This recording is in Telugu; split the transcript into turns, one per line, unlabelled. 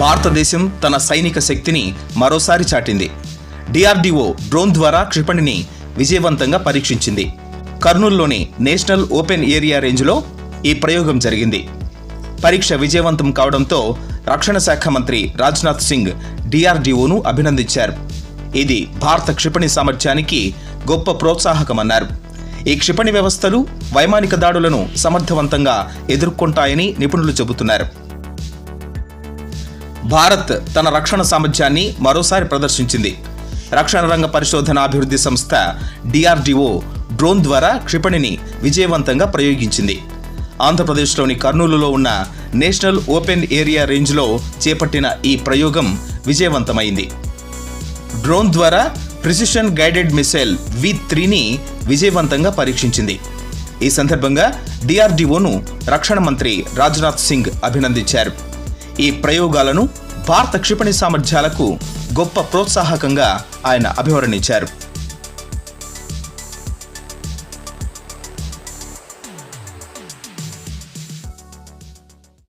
భారతదేశం తన సైనిక శక్తిని మరోసారి చాటింది. డిఆర్డీఓ డ్రోన్ ద్వారా క్షిపణిని విజయవంతంగా పరీక్షించింది. కర్నూల్లోని నేషనల్ ఓపెన్ ఏరియా రేంజ్లో ఈ ప్రయోగం జరిగింది. పరీక్ష విజయవంతం కావడంతో రక్షణ శాఖ మంత్రి రాజ్నాథ్ సింగ్ డిఆర్డీఓను అభినందించారు. ఇది భారత క్షిపణి సామర్థ్యానికి గొప్ప ప్రోత్సాహకమన్నారు. ఈ క్షిపణి వ్యవస్థలు వైమానిక దాడులను సమర్థవంతంగా ఎదుర్కొంటాయని నిపుణులు చెబుతున్నారు. భారత్ తన రక్షణ సామర్థ్యాన్ని మరోసారి ప్రదర్శించింది. రక్షణ రంగ పరిశోధన అభివృద్ధి సంస్థ డిఆర్డిఓ డ్రోన్ ద్వారా క్షిపణిని విజయవంతంగా ప్రయోగించింది. ఆంధ్రప్రదేశ్లోని కర్నూలులో ఉన్న నేషనల్ ఓపెన్ ఏరియా రేంజ్లో చేపట్టిన ఈ ప్రయోగం విజయవంతమైంది. డ్రోన్ ద్వారా ప్రిసిషన్ గైడెడ్ మిసైల్ వి త్రీని విజయవంతంగా పరీక్షించింది. ఈ సందర్భంగా డిఆర్డిఓను రక్షణ మంత్రి రాజ్నాథ్ సింగ్ అభినందించారు. ఈ ప్రయోగాలను భారత క్షిపణి సామర్థ్యాలకు గొప్ప ప్రోత్సాహకంగా ఆయన అభివర్ణించారు.